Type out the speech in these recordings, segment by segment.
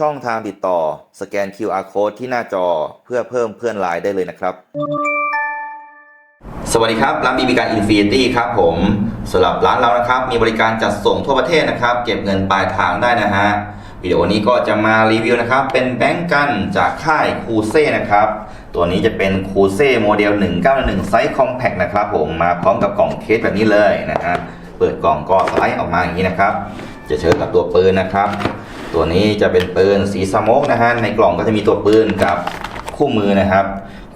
ช่องทางติดต่อสแกน QR Code ที่หน้าจอเพื่อเพิ่มเพื่อนไลน์ได้เลยนะครับ สวัสดีครับร้านบีบีการอินฟินิตี้ครับผมสำหรับร้านเรานะครับ มีบริการจัดส่งทั่วประเทศนะครับ เก็บเงินปลายทางได้นะฮะวิดีโอนี้ก็จะมารีวิวนะครับ เป็นแบงก์กันจากค่ายคูเซ่นะครับ ตัวนี้จะเป็นคูเซ่โมเดล 191ไซส์คอมแพคนะครับผมมาพร้อมกับกล่องเคสแบบนี้เลยนะฮะเปิดกล่องก็สไลด์ออกมาอย่างนี้นะครับ จะเชิญกับตัวปืนนะครับ ตัวนี้จะเป็นปืนสีสโมกนะฮะในกล่องก็จะมีตัวปืนกับคู่มือนะครับ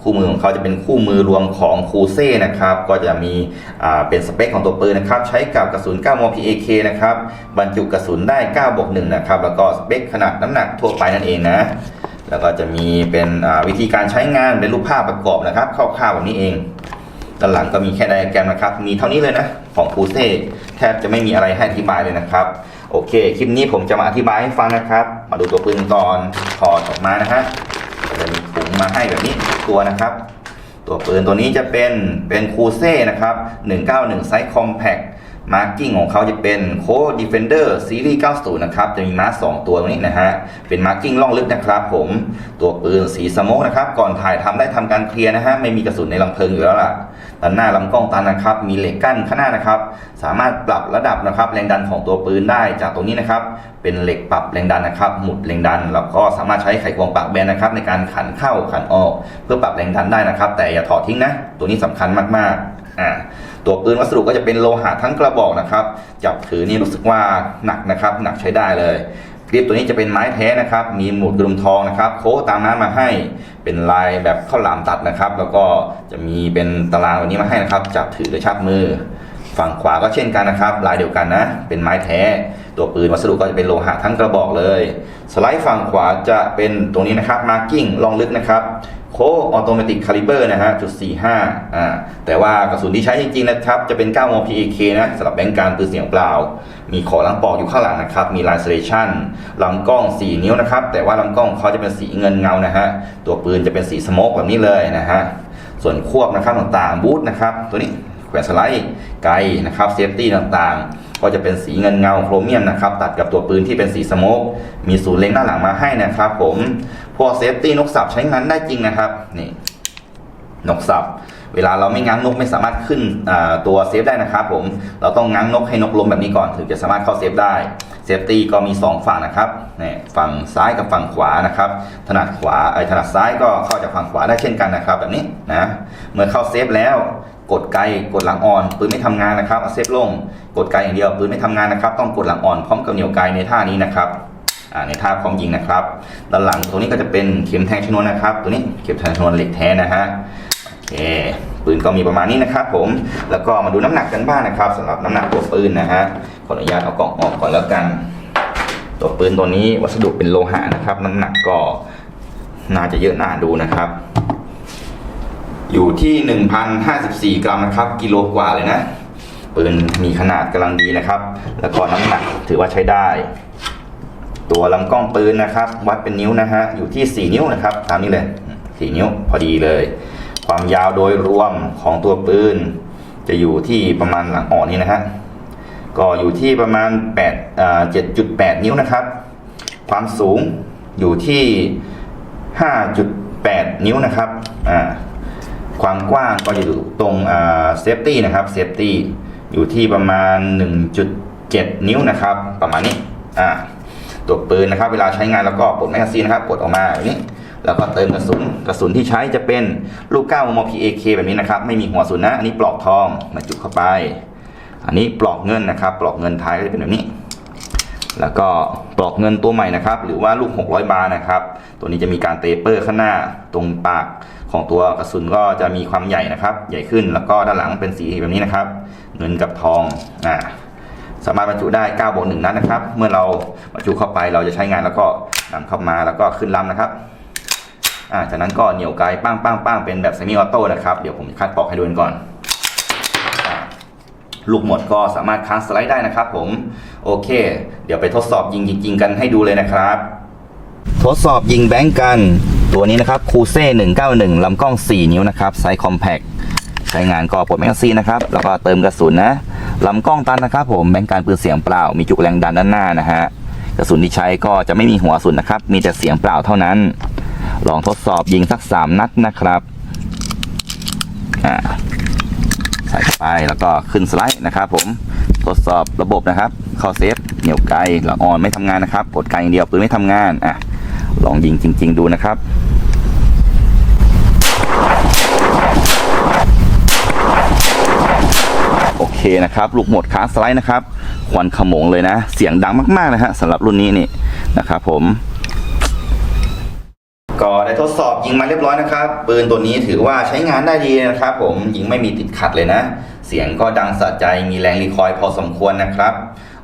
คู่มือของเขาจะเป็นคู่มือรวมของคูเซ่นะครับ ก็จะมีอ่าเป็นสเปคของตัวปืนนะครับ ใช้กับกระสุน 9 มม PAK นะครับ บรรจุกระสุนได้ 9 บวก 1 นะครับ แล้วก็สเปคขนาดน้ำหนักทั่วไปนั่นเองนะ แล้วก็จะมีเป็นอ่าวิธีการใช้งานเป็นรูปภาพประกอบนะครับคร่าวๆแบบนี้เองด้านหลังก็มีแค่ไดอะแกรมนะครับ มีเท่านี้เลยนะ ของคูเซ่แทบจะไม่มีอะไรให้อธิบายเลยนะครับ โอเค คลิปนี้ผมจะมาอธิบายให้ฟังนะครับ มาดูตัวปืนตอนถอดออกมานะฮะจะมีถุงมาให้แบบนี้ตัวนะครับ ตัวปืนตัวนี้จะเป็นเป็นคูเซ่นะครับ 191ไซส์คอมแพค มาร์กิ้งของเขาจะเป็นโค้ด Defender ซีรีส์90 นะครับ จะมีมาร์ค2ตัวตรงนี้นะฮะ เป็นมาร์กิ้งล่องลึกนะครับผม ตัวปืนสีสโมกนะครับ ก่อนถ่ายทำได้ทำการเคลียร์นะฮะ ไม่มีกระสุนในลำเพลิงอยู่แล้วล่ะด้านหน้าลำกล้องตันนะครับ มีเหล็กกั้นข้างหน้านะครับ สามารถปรับระดับนะครับ แรงดันของตัวปืนได้จากตรงนี้นะครับ เป็นเหล็กปรับแรงดันนะครับ หมุดแรงดัน แล้วก็สามารถใช้ไขควงปากแบนนะครับ ในการขันเข้าขันออก เพื่อปรับแรงดันได้นะครับ แต่อย่าถอดทิ้งนะ ตัวนี้สำคัญมากๆ อ่า ตัวปืนวัสดุก็จะเป็นโลหะทั้งกระบอกนะครับ จับถือนี่รู้สึกว่าหนักนะครับ หนักใช้ได้เลยกริปตัวนี้จะเป็นไม้แท้นะครับ มีหมุดกระดุมทองนะครับ โค้ดตามน้ำมาให้ เป็นลายแบบข้าวหลามตัดนะครับ แล้วก็จะมีเป็นตารางแบบนี้มาให้นะครับ จับถือโดยชับมือ ฝั่งขวาก็เช่นกันนะครับ ลายเดียวกันนะ เป็นไม้แท้ ตัวปืนวัสดุก็จะเป็นโลหะทั้งกระบอกเลย สไลด์ฝั่งขวาจะเป็นตรงนี้นะครับ มาร์กิ้งลองลึกนะครับ โคออโตเมติกคาลิเบอร์นะฮะจุด45อ่าแต่ว่ากระสุนที่ใช้จริงๆนะครับ จะเป็น 9 มม PAK นะสำหรับแบงก์การปืนเสียงเปล่า มีขอลังปอกอยู่ข้างหลังนะครับ มีลายเซเลชันลำกล้อง 4 นิ้วนะครับ แต่ว่าลำกล้องเขาจะเป็นสีเงินเงานะฮะ ตัวปืนจะเป็นสีสโมกแบบนี้เลยนะฮะ ส่วนควบนะครับต่างๆบูทนะครับ ตัวนี้แขวนสไลด์ไกลนะครับเซฟตี้ต่างๆ ก็จะเป็นสีเงินเงาโครเมียมนะครับ ตัดกับตัวปืนที่เป็นสีสโมกมีศูนย์เล็งด้านหลังมาให้นะครับ ผม กเซฟตี้นกสับใช้งานได้จริงนะครับนี่นกสับ เวลาเราไม่ง้างนกไม่สามารถขึ้นตัวเซฟได้นะครับผมเราต้องง้างนกให้นกล้มแบบนี้ก่อนถึงจะสามารถเข้าเซฟได้เซฟตี้ก็มี 2 ฝั่งนะครับนี่ฝั่งซ้ายกับฝั่งขวานะครับถนัดขวาไอ้ถนัดซ้ายก็เข้าจากฝั่งขวาได้เช่นกันนะครับ แบบนี้นะเมื่อเข้าเซฟแล้วกดไกลกดหลังอ่อนปืนไม่ทำงานนะครับเซฟลง กดไกลอย่างเดียวปืนไม่ทำงานนะครับ ต้องกดหลังอ่อนพร้อมกับเหนี่ยวไกลในท่านี้นะครับ ในท่าพร้อมยิงนะครับ ด้านหลังตรงนี้ก็จะเป็นเข็มแทงชนวนนะครับ ตัวนี้เข็มแทงชนวนเหล็กแท้นะฮะโอเคปืนก็มีประมาณนี้นะครับ ผมแล้วก็มาดูน้ำหนักกันบ้างนะครับสำหรับน้ำหนักตัวปืนนะฮะขออนุญาตเอากล่องออกก่อนแล้วกัน ตัวปืนตัวนี้วัสดุเป็นโลหะนะครับ น้ำหนักก็น่าจะเยอะน่าดูนะครับ อยู่ที่ 1,054 กรัมนะครับ กิโลกว่าเลยนะ ปืนมีขนาดกำลังดีนะครับ แล้วก็น้ำหนักถือว่าใช้ได้ ตัวลำกล้องปืนนะครับ วัดเป็นนิ้วนะฮะอยู่ที่ 4 นิ้วนะครับตามนี้เลย 4 นิ้วพอดีเลย ความยาวโดยรวมของตัวปืน จะอยู่ที่ประมาณหลังอ่อนนี้นะฮะก็อยู่ที่ประมาณ8อ่า7.8 นิ้วนะครับ ความสูงอยู่ที่ 5.8 นิ้วนะครับอ่าความกว้างก็อยู่ตรงเซฟตี้นะครับเซฟตี้อยู่ที่ประมาณ 1.7 นิ้วนะครับ ประมาณนี้อ่า ตัวปืนนะครับ เวลาใช้งานแล้วก็ปลดแมกกาซีนนะครับปลดออกมาแบบนี้แล้วก็เติมกระสุนกระสุนที่ใช้จะเป็นลูก9มม PAK แบบนี้นะครับ ไม่มีหัวสุนนะอันนี้ปลอกทองมาจุเข้าไป อันนี้ปลอกเงินนะครับ ปลอกเงินท้ายก็จะเป็นแบบนี้ แล้วก็ปลอกเงินตัวใหม่นะครับ หรือว่าลูก 600 บาร์นะครับ ตัวนี้จะมีการเตเปอร์ข้างหน้าตรงปากของตัวกระสุนก็จะมีความใหญ่นะครับ ใหญ่ขึ้นแล้วก็ด้านหลังเป็นสีแบบนี้นะครับ เงินกับทองอ่า สามารถบรรจุได้9บวก1นัดนนะครับ เมื่อเราบรรจุเข้าไปเราจะใช้งานแล้วก็นำเข้ามาแล้วก็ขึ้นลำนะครับจากนั้นก็เหนี่ยวไกลป้างป้งป้งเป็นแบบเซมิออโต้นะครับ เดี๋ยวผมคัดปอกให้ดูก่อน ลูกหมดก็สามารถค้างสไลด์ได้นะครับผม โอเค เดี๋ยวไปทดสอบยิงจริง ๆ กันให้ดูเลยนะครับ ทดสอบยิงแบงก์กัน ตัวนี้นะครับคูเซ่191ลำกล้อง 4 นิ้วนะครับไซส์คอมแพคใช้งานก็ปลดแมกกาซีนนะครับ แล้วก็เติมกระสุนนะ ลำกล้องตันนะครับผมแบงการปืนเสียงเปล่า มีจุกแรงดันด้านหน้านะฮะกระสุนที่ใช้ก็จะไม่มีหัวสุนนะครับ มีแต่เสียงเปล่าเท่านั้น ลองทดสอบยิงสัก3นัดนะครับอ่าใส่เข้าไปแล้วก็ขึ้นสไลด์นะครับผมทดสอบระบบนะครับ เข้าเซฟเหนี่ยวไกลละอ่อนไม่ทำงานนะครับกดไกลอย่างเดียวปืนไม่ทำงานอะลองยิงจริง ๆ ดูนะครับ โอ เคนะครับลูกหมดค้างสไลด์นะครับควันขโมงเลยนะ เสียงดังมากๆนะฮะสำหรับรุ่นนี้นี่นะครับผมก็ได้ทดสอบยิงมาเรียบร้อยนะครับ ปืนตัวนี้ถือว่าใช้งานได้ดีนะครับ ผมยิงไม่มีติดขัดเลยนะ เสียงก็ดังสะใจมีแรงรีคอยพอสมควรนะครับ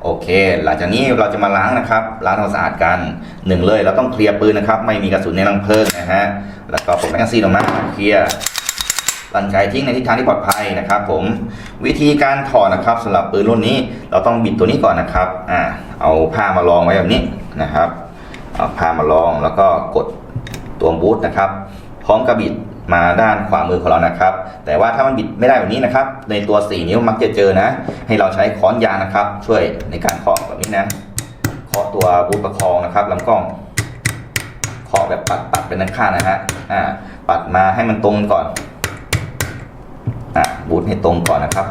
โอเค หลังจากนี้เราจะมาล้างนะครับ ล้างทำความสะอาดกันหนึ่งเลยเราต้องเคลียร์ปืนนะครับ ไม่มีกระสุนในรังเพลิงนะฮะแล้วก็ปลดแมกกาซีนออกมาเคลียร์ ลั่นไกทิ้งในทิศทางที่ปลอดภัยนะครับ ผมวิธีการถอดนะครับสำหรับปืนรุ่นนี้เราต้องบิดตัวนี้ก่อนนะครับอ่าเอาผ้ามารองไว้แบบนี้นะครับเอาผ้ามารองแล้วก็กดตัวบูทนะครับ พร้อมกับบิดมาด้านขวามือของเรานะครับ แต่ว่าถ้ามันบิดไม่ได้แบบนี้นะครับ ในตัว 4 นิ้วมักจะเจอนะ ให้เราใช้ค้อนยางนะครับ ช่วยในการเคาะแบบนี้นะเคาะตัวบูทประคองนะครับลำกล้องเคาะแบบปัดปัดเป็นด้านข้างนะฮะอ่าปัดมาให้มันตรงก่อน บูทให้ตรงก่อนนะครับ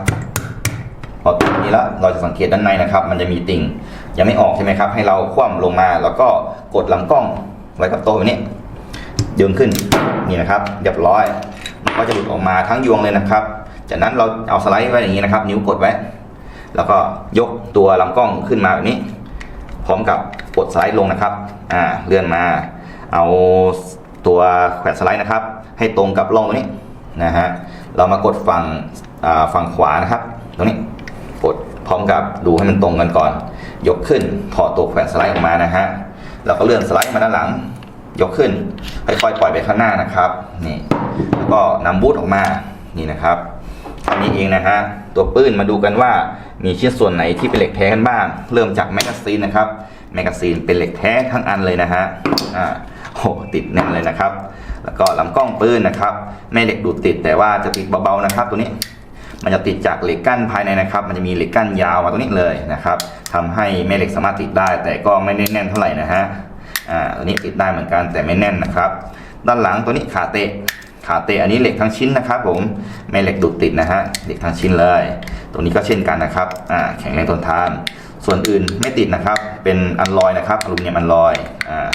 พอตรงนี้แล้วเราจะสังเกตด้านในนะครับ มันจะมีติ่งยังไม่ออกใช่ไหมครับ ให้เราคว่ำลงมาแล้วก็กดลำกล้องไว้กับโต๊ะแบบนี้ยืนขึ้นนี่นะครับเรียบร้อยมันก็จะหลุดออกมาทั้งยวงเลยนะครับ จากนั้นเราเอาสไลด์ไว้อย่างนี้นะครับ นิ้วกดไว้ แล้วก็ยกตัวลำกล้องขึ้นมาแบบนี้ พร้อมกับกดสไลด์ลงนะครับอ่าเลื่อนมา เอาตัวแขวนสไลด์นะครับ ให้ตรงกับร่องตรงนี้ นะฮะเรามากดฝั่งฝั่งขวานะครับ ตรงนี้กดพร้อมกับดูให้มันตรงกันก่อน ยกขึ้นถอดตัวแขวนสไลด์ออกมานะฮะแล้วก็เลื่อนสไลด์มาด้านหลัง ยกขึ้นค่อยๆปล่อยไปข้างหน้านะครับนี่แล้วก็นำบูทออกมานี่นะครับอันนี้เองนะฮะตัวปืนมาดูกันว่ามีชิ้นส่วนไหนที่เป็นเหล็กแท้กันบ้าง เริ่มจากแมกกาซีนนะครับแมกกาซีนเป็นเหล็กแท้ทั้งอันเลยนะฮะอ่าโหติดแน่นเลยนะครับ แล้วก็ลำกล้องปืนนะครับไม่เหล็กดูดติดแต่ว่าจะติดเบาๆนะครับตัวนี้มันจะติดจากเหล็กกั้นภายในนะครับ มันจะมีเหล็กกั้นยาวมาตรงนี้เลยนะครับทำให้แม่เหล็กสามารถติดได้ แต่ก็ไม่ได้แน่นเท่าไหร่นะฮะ อ่า ตัวนี้ติดได้เหมือนกันแต่ไม่แน่นนะครับ ด้านหลังตัวนี้ขาเตะ ขาเตะอันนี้เหล็กทั้งชิ้นนะครับ ผม ไม่เหล็กดูดติดนะฮะ เหล็กทั้งชิ้นเลยตรงนี้ก็เช่นกันนะครับ อ่า แข็งแรงทนทาน ส่วนอื่นไม่ติดนะครับ เป็นอัลลอยนะครับอลูมิเนียมอัลลอย อ่า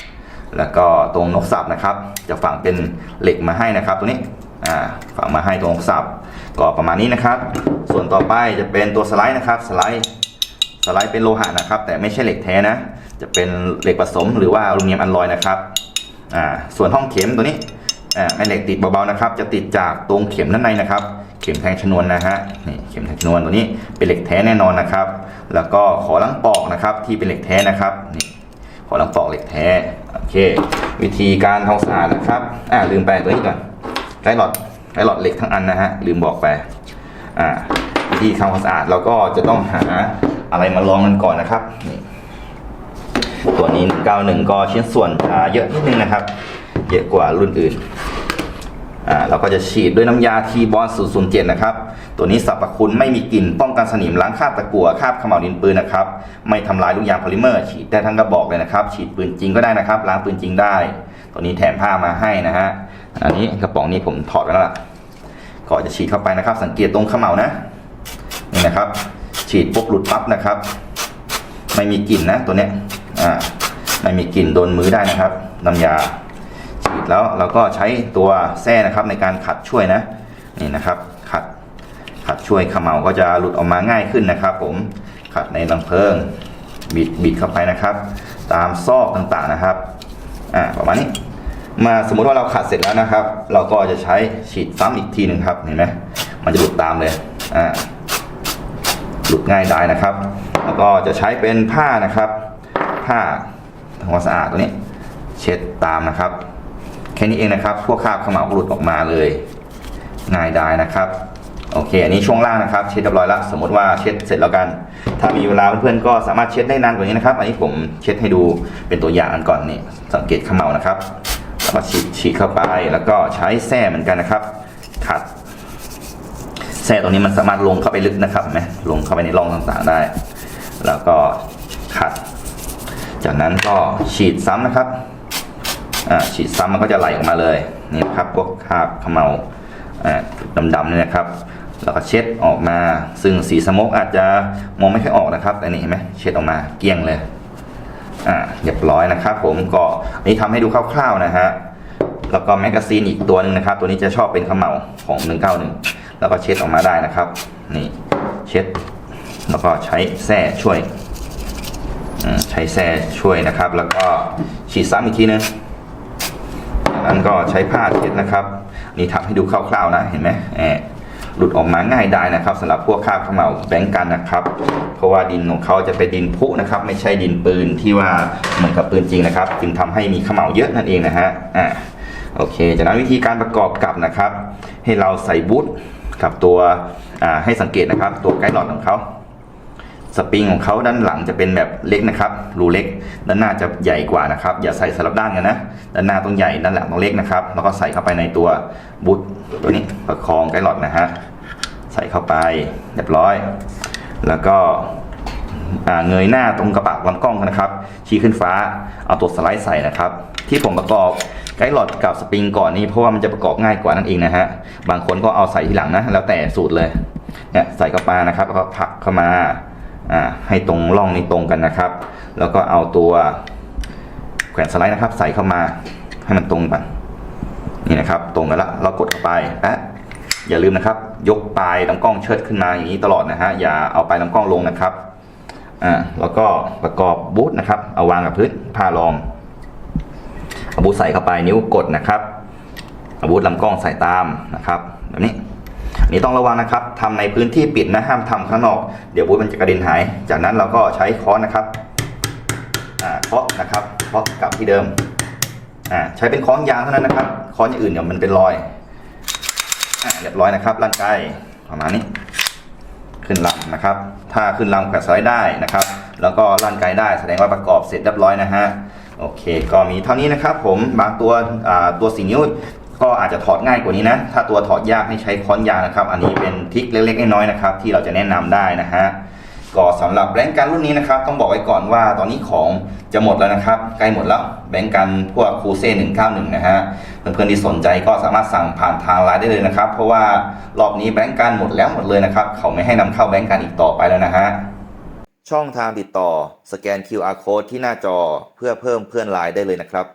แล้วก็ตรงนกสับนะครับ จะฝังเป็นเหล็กมาให้นะครับ ตัวนี้อ่าฝังมาให้ตรงนกสับก็ประมาณนี้นะครับ ส่วนต่อไปจะเป็นตัวสไลด์นะครับสไลด์สไลด์เป็นโลหะนะครับ แต่ไม่ใช่เหล็กแท้นะ จะเป็นเหล็กผสมหรือว่าอลูมิเนียมอัลลอยนะครับอ่าส่วนห้องเข็มตัวนี้อ่าแม่เหล็กติดเบาๆนะครับ จะติดจากตรงเข็มด้านในนะครับ เข็มแทงชนวนนะฮะนี่เข็มแทงชนวนตัวนี้เป็นเหล็กแท้แน่นอนนะครับ แล้วก็ขอลังปอกนะครับที่เป็นเหล็กแท้นะครับนี่ขอลังปอกเหล็กแท้ เค วิธีการทำความสะอาดนะครับอ่าลืมไปตัวนี้ก่อนไร้หลอดไร้หลอดเหล็กทั้งอันนะฮะลืมบอกไปอ่าวิธีทำความสะอาดเราก็จะต้องหาอะไรมาลองกันก่อนนะครับนี่ตัวนี้ 191 ก็ชิ้นส่วนเยอะนิดนึงนะครับ เยอะกว่ารุ่นอื่น อ่าเราก็จะฉีดด้วยน้ำยาทีบอล007 นะครับ ตัวนี้สรรพคุณไม่มีกลิ่นป้องกันสนิมล้างคราบตะกั่วคราบขม่าวดินปืนนะครับ ไม่ทำลายลูกยางโพลิเมอร์ฉีดได้ทั้งกระบอกเลยนะครับ ฉีดปืนจริงก็ได้นะครับ ล้างปืนจริงได้ ตัวนี้แถมผ้ามาให้นะฮะ อันนี้กระป๋องนี้ผมถอดไว้แล้วล่ะก่อนจะฉีดเข้าไปนะครับ สังเกตตรงขม่าวนะ นี่นะครับ ฉีดปุ๊บหลุดปั๊บนะครับ ไม่มีกลิ่นนะตัวเนี้ย อ่า ไม่มีกลิ่นโดนมือได้นะครับ น้ำยา ฉีดแล้วเราก็ใช้ตัวแส้นะครับในการขัดช่วยนะนี่นะครับขัดขัดช่วยเขมเหลาก็จะหลุดออกมาง่ายขึ้นนะครับ ผมขัดในรังเพลิงบิดบิดเข้าไปนะครับ ตามซอกต่างๆนะครับอ่าประมาณนี้มาสมมุติว่าเราขัดเสร็จแล้วนะครับ เราก็จะใช้ฉีดซ้ำอีกทีหนึ่งครับเห็นไหมมันจะหลุดตามเลยอ่าหลุดง่ายได้นะครับ แล้วก็จะใช้เป็นผ้านะครับ ผ้าทำความสะอาดตัวนี้ เช็ดตามนะครับ ค่นี้เองนะครับ พวกคราบเขม่าหลุดออกมาเลย ง่ายได้นะครับ โอเค อันนี้ช่วงล่างนะครับ เช็ดเรียบร้อยแล้ว สมมติว่าเช็ดเสร็จแล้วกัน ถ้ามีเวลาเพื่อนๆก็สามารถเช็ดได้นานกว่านี้นะครับ อันนี้ผมเช็ดให้ดูเป็นตัวอย่างกันก่อนนี่ สังเกตเขม่านะครับแล้วก็ฉีดฉีดเข้าไป แล้วก็ใช้แส้เหมือนกันนะครับ ขัด แส้ตรงนี้มันสามารถลงเข้าไปลึกนะครับไหมลงเข้าไปในร่องต่างๆได้ แล้วก็ขัด จากนั้นก็ฉีดซ้ำนะครับ ฉีดซ้ำมันก็จะไหลออกมาเลยนี่นะครับพวกคราบเขมเมาอ่าดำๆเนี่ยนะครับแล้วก็เช็ดออกมา ซึ่งสีสโมกอาจจะมองไม่ค่อยออกนะครับแต่นี่เห็นไหมเช็ดออกมาเกลี้ยงเลยอ่าเรียบร้อยนะครับ ผมก็อันนี้ทำให้ดูคร่าวๆนะฮะแล้วก็แมกกาซีนอีกตัวหนึ่งนะครับ ตัวนี้จะชอบเป็นเขมเมาของ 191 แล้วก็เช็ดออกมาได้นะครับ นี่เช็ด แล้วก็ใช้แส้ช่วยอืมใช้แส้ช่วยนะครับ แล้วก็ฉีดซ้ำอีกทีนึง จากนั้นก็ใช้ผ้าเช็ดนะครับ นี่ทำให้ดูคร่าวๆนะเห็นไหมแอบหลุดออกมาง่ายได้นะครับสำหรับพวกคาบเขม่าแบงกันนะครับ เพราะว่าดินของเขาจะเป็นดินพุนะครับ ไม่ใช่ดินปืนที่ว่าเหมือนกับปืนจริงนะครับ จึงทำให้มีเขม่าเยอะนั่นเองนะฮะอ่าโอเค จากนั้นวิธีการประกอบกับนะครับ ให้เราใส่บูทกับตัวอ่าให้สังเกตนะครับ ตัวไกด์หลอดของเขา สปริงของเขาด้านหลังจะเป็นแบบเล็กนะครับรูเล็ก ด้านหน้าจะใหญ่กว่านะครับ อย่าใส่สลับด้านกันนะ ด้านหน้าต้องใหญ่ด้านหลังต้องเล็กนะครับ แล้วก็ใส่เข้าไปในตัวบูทตัวนี้ประคองไกด์หลอดนะฮะใส่เข้าไปเรียบร้อย แล้วก็เงยหน้าตรงกระปากลำกล้องนะครับ ชี้ขึ้นฟ้าเอาตัวสไลด์ใส่นะครับ ที่ผมประกอบไกด์หลอดกับสปริงก่อนนี่เพราะว่ามันจะประกอบง่ายกว่านั่นเองนะฮะบางคนก็เอาใส่ทีหลังนะแล้วแต่สูตรเลยเนี่ยใส่เข้าไปนะครับแล้วก็ผลักเข้ามา ให้ตรงร่องนี้ตรงกันนะครับ แล้วก็เอาตัวแขวนสไลด์นะครับ ใส่เข้ามาให้มันตรงกันนี่นะครับ ตรงกันละเรากดเข้าไปและอย่าลืมนะครับ ยกปลายลำกล้องเชิดขึ้นมาอย่างนี้ตลอดนะฮะอย่าเอาปลายลำกล้องลงนะครับอ่าแล้วก็ประกอบบูทนะครับ เอาวางกับพื้นผ้ารองเอาบูทใส่เข้าไปนิ้วกดนะครับเอาบูทลำกล้องใส่ตามนะครับแบบนี้ นนี้ต้องระวังนะครับทำในพื้นที่ปิดนะห้ามทำข้างนอก เดี๋ยวบูธมันจะกระเด็นหาย จากนั้นเราก็ใช้ค้อนนะครับอ่าเคาะนะครับเคาะกลับที่เดิมอ่าใช้เป็นค้อนยางเท่านั้นนะครับค้อนอย่างอื่นเดี๋ยวมันเป็นรอยอ่าเรียบร้อยนะครับ ร่างกายประมาณนี้ ขึ้นลำนะครับ ถ้าขึ้นลำกับสไลด์ได้นะครับ แล้วก็ลั่นไกลได้แสดงว่าประกอบเสร็จเรียบร้อยนะฮะโอเค ก็มีเท่านี้นะครับผมบางตัวอ่าตัวสีนิ้ว ก็อาจจะถอดง่ายกว่านี้นะ ถ้าตัวถอดยากให้ใช้ค้อนยางนะครับ อันนี้เป็นทิคเล็กๆน้อยๆนะครับ ที่เราจะแนะนำได้นะฮะก็สำหรับแบงก์กันรุ่นนี้นะครับ ต้องบอกไว้ก่อนว่าตอนนี้ของจะหมดแล้วนะครับ ใกล้หมดแล้วแบงก์กันพวกคูเซ่191นะฮะเพื่อนๆที่สนใจก็สามารถสั่งผ่านทางไลน์ได้เลยนะครับ เพราะว่ารอบนี้แบงก์กันหมดแล้วหมดเลยนะครับ เขาไม่ให้นำเข้าแบงก์กันอีกต่อไปแล้วนะฮะช่องทางติดต่อสแกน QR code ที่หน้าจอเพื่อเพิ่มเพื่อนไลน์ได้เลยนะครับ